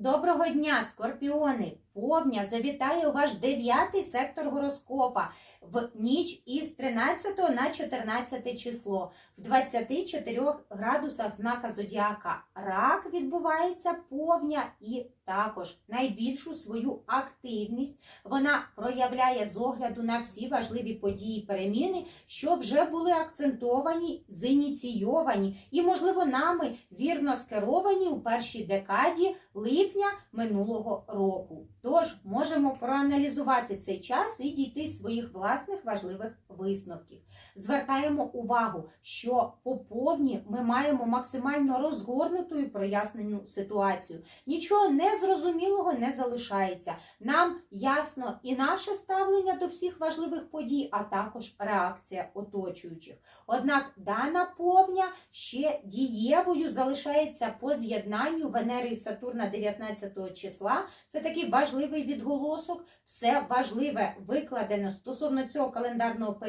Доброго дня, скорпіони! Повня завітає у ваш дев'ятий сектор гороскопа в ніч із 13 на 14 число в 24 градусах знака зодіака. Рак відбувається повня і також найбільшу свою активність вона проявляє з огляду на всі важливі події переміни, що вже були акцентовані, зініційовані і, можливо, нами вірно скеровані у першій декаді липня минулого року. Тож можемо проаналізувати цей час і дійти своїх власних важливих висновків. Звертаємо увагу, що по повні ми маємо максимально розгорнуту і прояснену ситуацію. Нічого незрозумілого не залишається. Нам ясно і наше ставлення до всіх важливих подій, а також реакція оточуючих. Однак дана повня ще дієвою залишається по з'єднанню Венери і Сатурна 19 числа. Це такий важливий відголосок. Все важливе викладено стосовно цього календарного періоду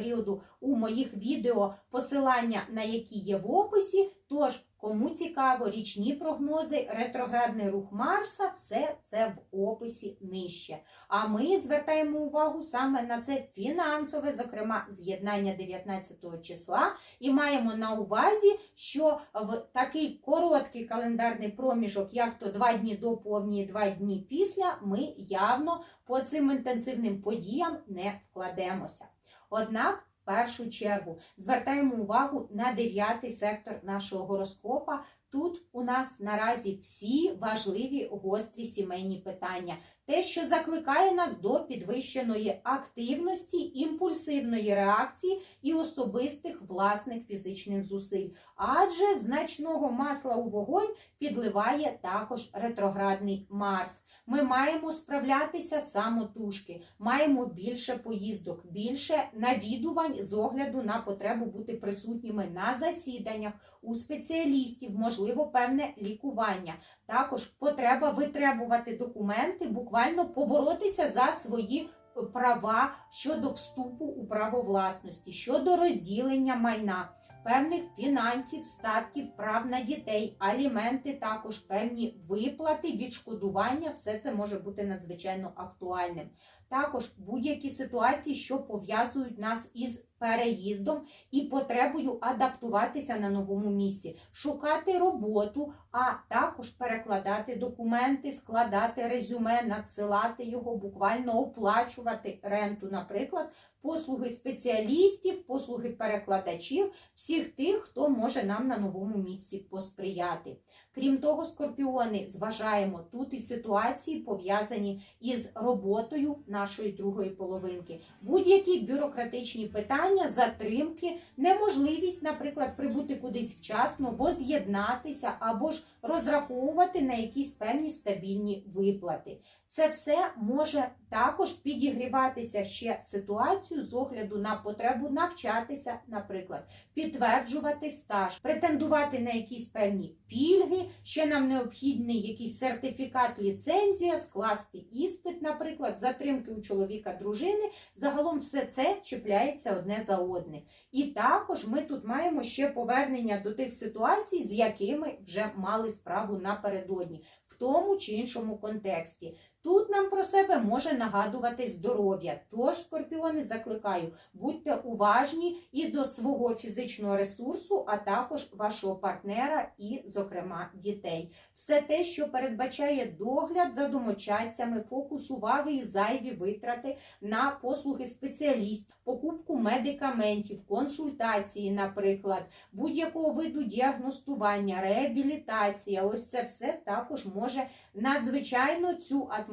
у моїх відео, посилання на які є в описі. Тож, кому цікаво, річні прогнози, ретроградний рух Марса, все це в описі нижче. А ми звертаємо увагу саме на це фінансове, зокрема, з'єднання 19 числа, і маємо на увазі, що в такий короткий календарний проміжок, як то два дні до повні, два дні після, ми явно по цим інтенсивним подіям не вкладемося. Однак, в першу чергу, звертаємо увагу на дев'ятий сектор нашого гороскопа. Тут у нас наразі всі важливі гострі сімейні питання, те, що закликає нас до підвищеної активності, імпульсивної реакції і особистих власних фізичних зусиль. Адже значного масла у вогонь підливає також ретроградний Марс. Ми маємо справлятися самотужки, маємо більше поїздок, більше навідувань з огляду на потребу бути присутніми на засіданнях у спеціалістів, можливо, певне лікування. Також потреба витребувати документи, буквально поборотися за свої права щодо вступу у право власності, щодо розділення майна. Певних фінансів, статків, прав на дітей, аліменти, також певні виплати, відшкодування, все це може бути надзвичайно актуальним. Також будь-які ситуації, що пов'язують нас із переїздом і потребою адаптуватися на новому місці, шукати роботу, а також перекладати документи, складати резюме, надсилати його, буквально оплачувати ренту, наприклад, послуги спеціалістів, послуги перекладачів, всіх тих, хто може нам на новому місці посприяти. Крім того, скорпіони зважаємо тут і ситуації пов'язані із роботою нашої другої половинки. Будь-які бюрократичні питання, затримки, неможливість, наприклад, прибути кудись вчасно, воз'єднатися або ж розраховувати на якісь певні стабільні виплати. Це все може також підігріватися ще ситуацію з огляду на потребу навчатися, наприклад, підтверджувати стаж, претендувати на якісь певні пільги, ще нам необхідний якийсь сертифікат, ліцензія, скласти іспит, наприклад, затримки у чоловіка, дружини. Загалом все це чіпляється одне за одне. І також ми тут маємо ще повернення до тих ситуацій, з якими вже мали справу напередодні, в тому чи іншому контексті. Тут нам про себе може нагадувати здоров'я. Тож, скорпіони, закликаю, будьте уважні і до свого фізичного ресурсу, а також вашого партнера і, зокрема, дітей. Все те, що передбачає догляд за домочадцями, фокус уваги і зайві витрати на послуги спеціалістів, покупку медикаментів, консультації, наприклад, будь-якого виду діагностування, реабілітація. Ось це все також може надзвичайно цю атмосферу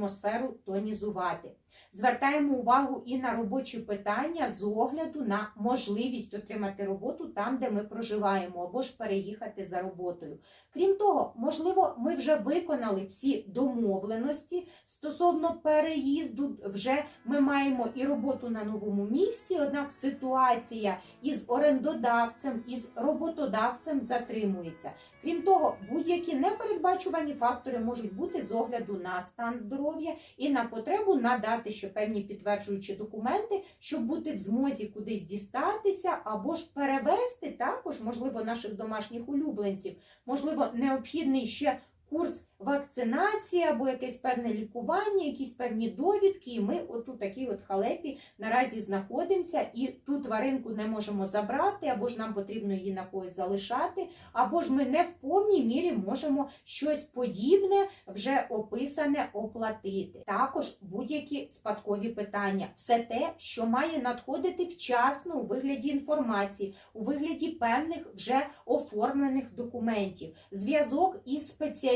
тонізувати. Звертаємо увагу і на робочі питання з огляду на можливість отримати роботу там, де ми проживаємо, або ж переїхати за роботою. Крім того, можливо, ми вже виконали всі домовленості стосовно переїзду. Вже ми маємо і роботу на новому місці, однак ситуація із орендодавцем, із роботодавцем затримується. Крім того, будь-які непередбачувані фактори можуть бути з огляду на стан здоров'я і на потребу надати ще певні підтверджуючі документи, щоб бути в змозі кудись дістатися, або ж перевести також, можливо, наших домашніх улюбленців, можливо, необхідний ще курс вакцинації або якесь певне лікування, якісь певні довідки. І ми от у такій от халепі наразі знаходимося, і ту тваринку не можемо забрати, або ж нам потрібно її на когось залишати, або ж ми не в повній мірі можемо щось подібне вже описане оплатити. Також будь-які спадкові питання, все те, що має надходити вчасно у вигляді інформації, у вигляді певних вже оформлених документів, зв'язок із спеціалістами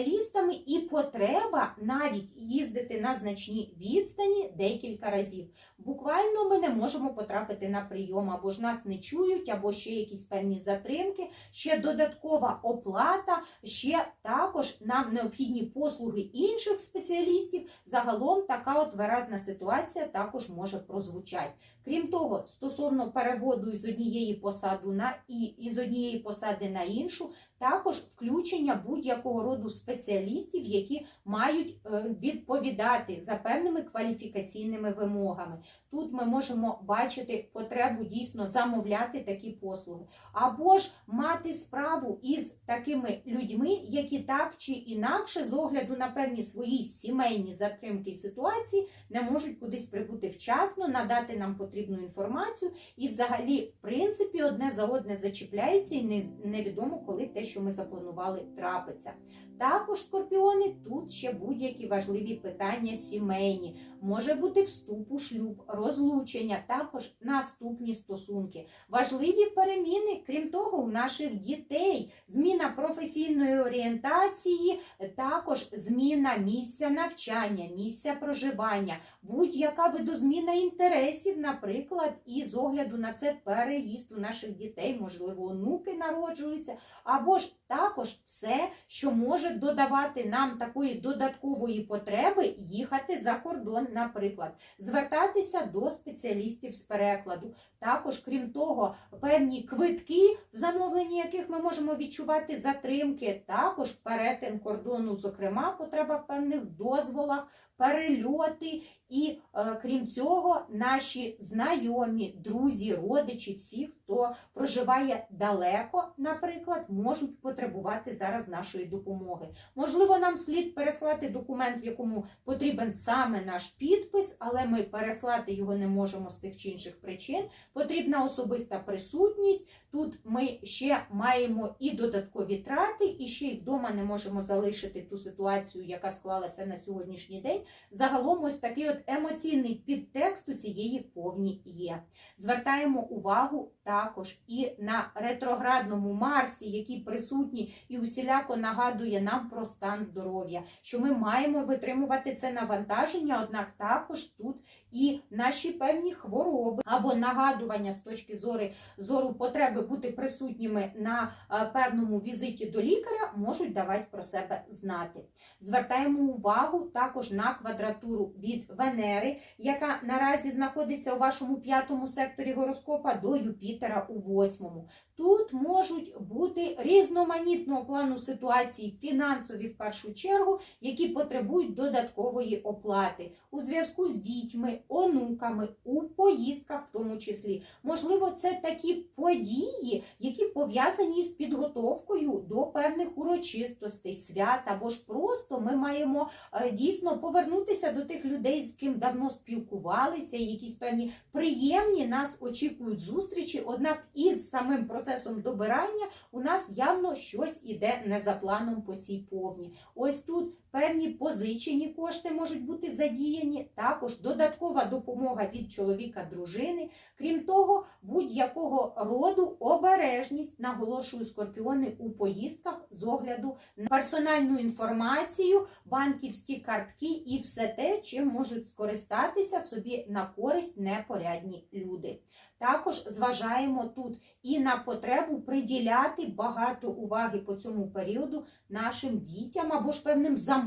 і потреба навіть їздити на значні відстані декілька разів. Буквально ми не можемо потрапити на прийом, або ж нас не чують, або ще якісь певні затримки, ще додаткова оплата, ще також нам необхідні послуги інших спеціалістів. Загалом така от виразна ситуація також може прозвучати. Крім того, стосовно переводу із однієї посади на і із однієї посади на іншу, також включення будь-якого роду спеціалістів, які мають е, відповідати за певними кваліфікаційними вимогами. Тут ми можемо бачити потребу дійсно замовляти такі послуги, або ж мати справу із такими людьми, які так чи інакше, з огляду на певні свої сімейні затримки і ситуації, не можуть кудись прибути вчасно, надати нам потрібну інформацію, і взагалі, в принципі, одне за одне зачіпляється, і невідомо, коли те, що ми запланували, трапиться. Також скорпіони тут ще будь-які важливі питання сімейні. Може бути вступ у шлюб, розлучення, також наступні стосунки. Важливі переміни, крім того, у наших дітей, зміна професійної орієнтації, також зміна місця навчання, місця проживання, будь-яка видозміна інтересів, наприклад, і з огляду на це переїзд у наших дітей, можливо, онуки народжуються, або ж також все, що може додавати нам такої додаткової потреби їхати за кордон, наприклад, звертатися до спеціалістів з перекладу. Також, крім того, певні квитки, в замовленні яких ми можемо відчувати затримки, також перетин кордону, зокрема, потреба в певних дозволах, перельоти. І е, крім цього, наші знайомі, друзі, родичі, всі, хто проживає далеко, наприклад, можуть потребувати зараз нашої допомоги. Можливо, нам слід переслати документ, в якому потрібен саме наш підпис, але ми переслати його не можемо з тих чи інших причин. Потрібна особиста присутність. Тут ми ще маємо і додаткові трати, і ще й вдома не можемо залишити ту ситуацію, яка склалася на сьогоднішній день. Загалом, ось такий от емоційний підтекст у цієї повні є. Звертаємо увагу також і на ретроградному Марсі, який присутній і усіляко нагадує нам про стан здоров'я, що ми маємо витримувати це навантаження, однак також тут і наші певні хвороби або нагадування з точки зору, зору потреби бути присутніми на е, певному візиті до лікаря можуть давати про себе знати. Звертаємо увагу також на квадратуру від Венери, яка наразі знаходиться у вашому п'ятому секторі гороскопа до Юпітера у восьмому. Тут можуть бути різноманітного плану ситуації, фінансові в першу чергу, які потребують додаткової оплати у зв'язку з дітьми, онуками, у поїздках, в тому числі. Можливо, це такі події, які пов'язані з підготовкою до певних урочистостей, свят або ж просто ми маємо е, дійсно повернутися до тих людей, з ким давно спілкувалися, і якісь певні приємні нас очікують зустрічі. Однак із самим процесом добирання у нас явно щось іде не за планом по цій повні. Ось тут певні позичені кошти можуть бути задіяні, також додаткова допомога від чоловіка, дружини. Крім того, будь-якого роду обережність, наголошую скорпіони у поїздках з огляду на персональну інформацію, банківські картки і все те, чим можуть скористатися собі на користь непорядні люди. Також зважаємо тут і на потребу приділяти багато уваги по цьому періоду нашим дітям або ж певним замовленням.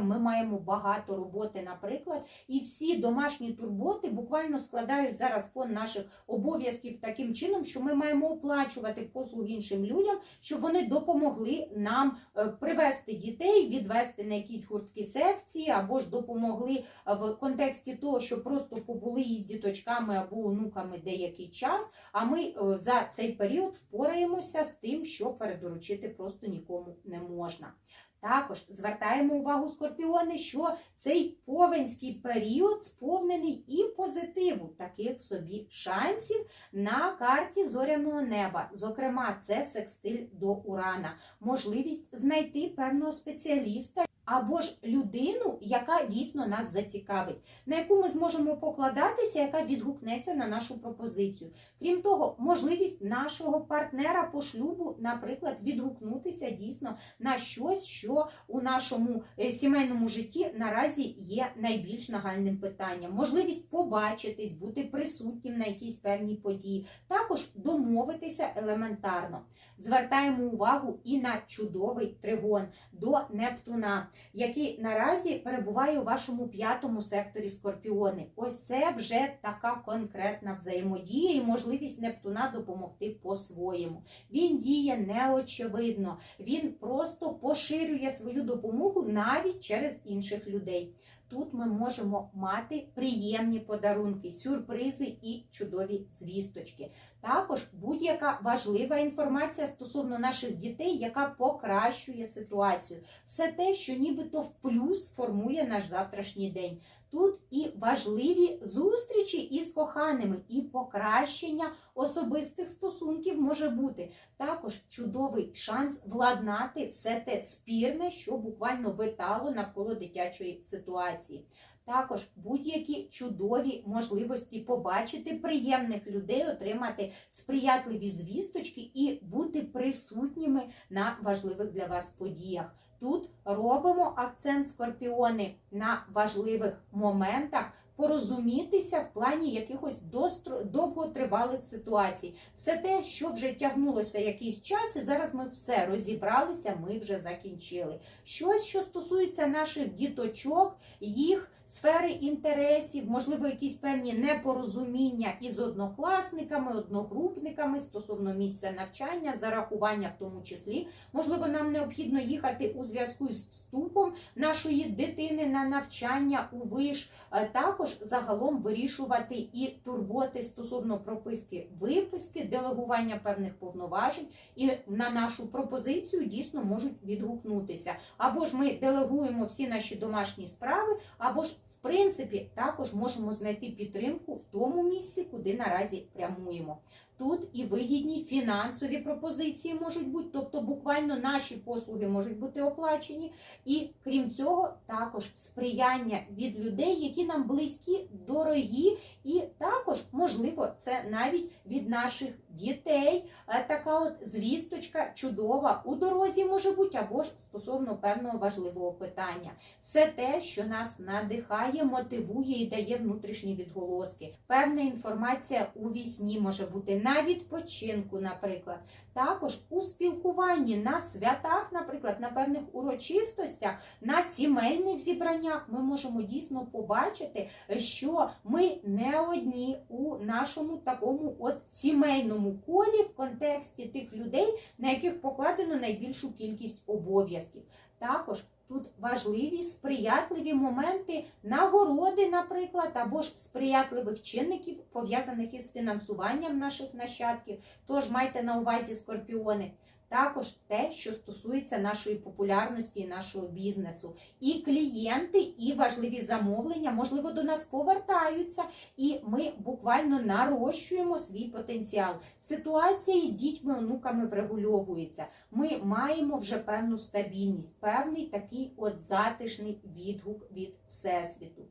Ми маємо багато роботи, наприклад, і всі домашні турботи буквально складають зараз фон наших обов'язків таким чином, що ми маємо оплачувати послуги іншим людям, щоб вони допомогли нам е, привести дітей, відвести на якісь гуртки секції, або ж допомогли е, в контексті того, що просто побули із діточками або онуками деякий час. А ми е, за цей період впораємося з тим, що передоручити просто нікому не можна. Також звертаємо увагу скорпіони, що цей повенський період сповнений і позитиву, таких собі шансів на карті зоряного неба. Зокрема, це секстиль до Урана, можливість знайти певного спеціаліста. Або ж людину, яка дійсно нас зацікавить, на яку ми зможемо покладатися, яка відгукнеться на нашу пропозицію. Крім того, можливість нашого партнера по шлюбу, наприклад, відгукнутися дійсно на щось, що у нашому е, сімейному житті наразі є найбільш нагальним питанням. Можливість побачитись, бути присутнім на якійсь певній події, також домовитися елементарно. Звертаємо увагу і на чудовий тригон до Нептуна, який наразі перебуває у вашому п'ятому секторі Скорпіони. Ось це вже така конкретна взаємодія і можливість Нептуна допомогти по-своєму. Він діє неочевидно, він просто поширює свою допомогу навіть через інших людей. Тут ми можемо мати приємні подарунки, сюрпризи і чудові звісточки. Також будь-яка важлива інформація стосовно наших дітей, яка покращує ситуацію. Все те, що нібито в плюс формує наш завтрашній день. Тут і важливі зустрічі із коханими, і покращення особистих стосунків може бути. Також чудовий шанс владнати все те спірне, що буквально витало навколо дитячої ситуації. Також будь-які чудові можливості побачити приємних людей, отримати сприятливі звісточки і бути присутніми на важливих для вас подіях. Тут робимо акцент скорпіони на важливих моментах. Порозумітися в плані якихось довготривалих ситуацій. Все те, що вже тягнулося якийсь час, і зараз ми все розібралися, ми вже закінчили. Щось, що стосується наших діточок, їх сфери інтересів, можливо, якісь певні непорозуміння із однокласниками, одногрупниками стосовно місця навчання, зарахування в тому числі. Можливо, нам необхідно їхати у зв'язку з вступом нашої дитини на навчання у виш. Е, Також загалом вирішувати і турботи стосовно прописки виписки, делегування певних повноважень, і на нашу пропозицію дійсно можуть відгукнутися. Або ж ми делегуємо всі наші домашні справи, або ж в принципі також можемо знайти підтримку в тому місці, куди наразі прямуємо. Тут і вигідні фінансові пропозиції можуть бути, тобто буквально наші послуги можуть бути оплачені. І крім цього, також сприяння від людей, які нам близькі, дорогі, і також, можливо, це навіть від наших дітей. Е, Така от звісточка чудова у дорозі може бути, або ж стосовно певного важливого питання. Все те, що нас надихає, мотивує і дає внутрішні відголоски. Певна інформація у вісні може бути на відпочинку, наприклад. Також у спілкуванні на святах, наприклад, на певних урочистостях, на сімейних зібраннях ми можемо дійсно побачити, що ми не одні у нашому такому от сімейному колі в контексті тих людей, на яких покладено найбільшу кількість обов'язків. Також Тут важливі сприятливі моменти нагороди, наприклад, або ж сприятливих чинників, пов'язаних із фінансуванням наших нащадків. Тож майте на увазі скорпіони. Також те, що стосується нашої популярності і нашого бізнесу. І клієнти, і важливі замовлення, можливо, до нас повертаються, і ми буквально нарощуємо свій потенціал. Ситуація із дітьми, онуками врегульовується. Ми маємо вже певну стабільність, певний такий от затишний відгук від Всесвіту.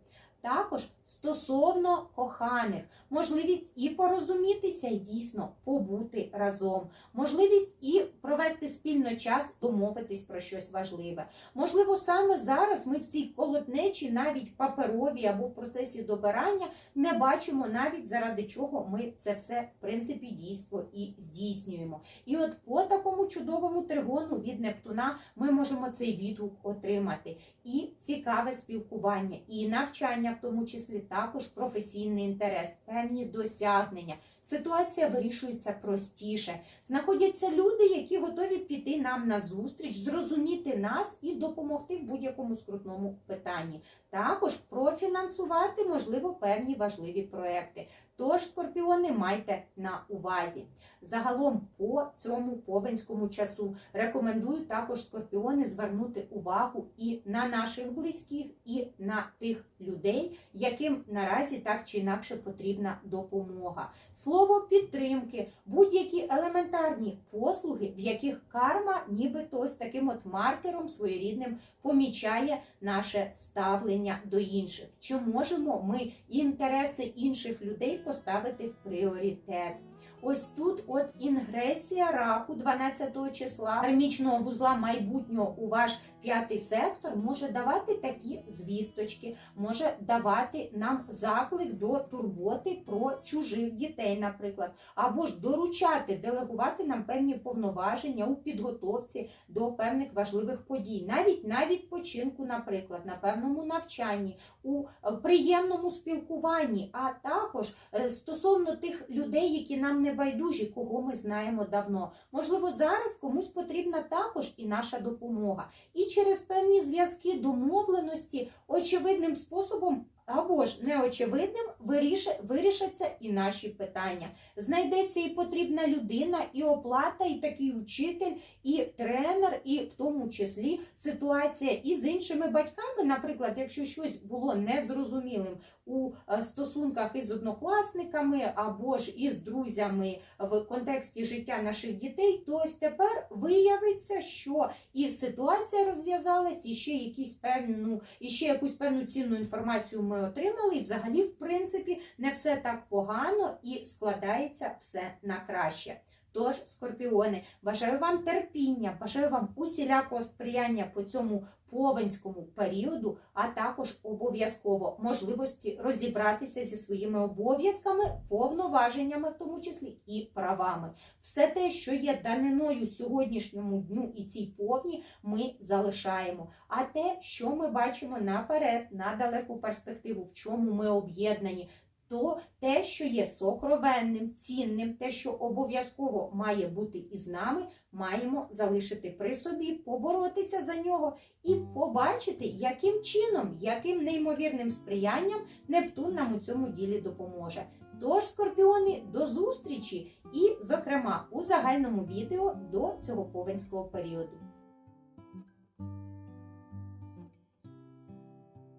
Також стосовно коханих, можливість і порозумітися, і дійсно побути разом, можливість і провести спільно час, домовитись про щось важливе. Можливо, саме зараз ми в цій колотнечі, навіть паперовій або в процесі добирання, не бачимо навіть заради чого ми це все в принципі дійство і здійснюємо. І от по такому чудовому тригону від Нептуна ми можемо цей відгук отримати. І цікаве спілкування, і навчання, в тому числі також професійний інтерес, певні досягнення, ситуація вирішується простіше. Знаходяться люди, які готові піти нам на зустріч, зрозуміти нас і допомогти в будь-якому скрутному питанні. Також профінансувати, можливо, певні важливі проекти. Тож, скорпіони, майте на увазі. Загалом по цьому повенському часу рекомендую також скорпіони звернути увагу і на наших близьких, і на тих людей, яким наразі так чи інакше потрібна допомога. Слово підтримки, будь-які елементарні послуги, в яких карма, нібито ось таким от маркером своєрідним помічає наше ставлення до інших. Чи можемо ми інтереси інших людей поставити в пріоритет? Ось тут от інгресія раху 12 числа. Кармічного вузла майбутнього у ваш п'ятий сектор може давати такі звісточки, може давати нам заклик до турботи про чужих дітей, наприклад, або ж доручати, делегувати нам певні повноваження у підготовці до певних важливих подій, навіть на відпочинку, наприклад, на певному навчанні, у приємному спілкуванні, а також е, стосовно тих людей, які нам не байдужі, кого ми знаємо давно. Можливо, зараз комусь потрібна також і наша допомога. І через певні зв'язки, домовленості, очевидним способом. Або ж неочевидним вирішаться і наші питання. Знайдеться і потрібна людина, і оплата, і такий учитель, і тренер, і в тому числі ситуація із іншими батьками. Наприклад, якщо щось було незрозумілим у е, стосунках із однокласниками або ж із друзями в контексті життя наших дітей, то ось тепер виявиться, що і ситуація розв'язалась, і ще якісь певну, і ще якусь певну цінну інформацію ми отримали. І взагалі, в принципі, не все так погано і складається все на краще. Тож, скорпіони, бажаю вам терпіння, бажаю вам усілякого сприяння по цьому повенському періоду, а також обов'язково можливості розібратися зі своїми обов'язками, повноваженнями, в тому числі і правами. Все те, що є даниною сьогоднішньому дню і цій повні, ми залишаємо. А те, що ми бачимо наперед, на далеку перспективу, в чому ми об'єднані. То те, що є сокровенним, цінним, те, що обов'язково має бути із нами, маємо залишити при собі, поборотися за нього і побачити, яким чином, яким неймовірним сприянням Нептун нам у цьому ділі допоможе. Тож, скорпіони, до зустрічі! І, зокрема, у загальному відео до цього повенського періоду.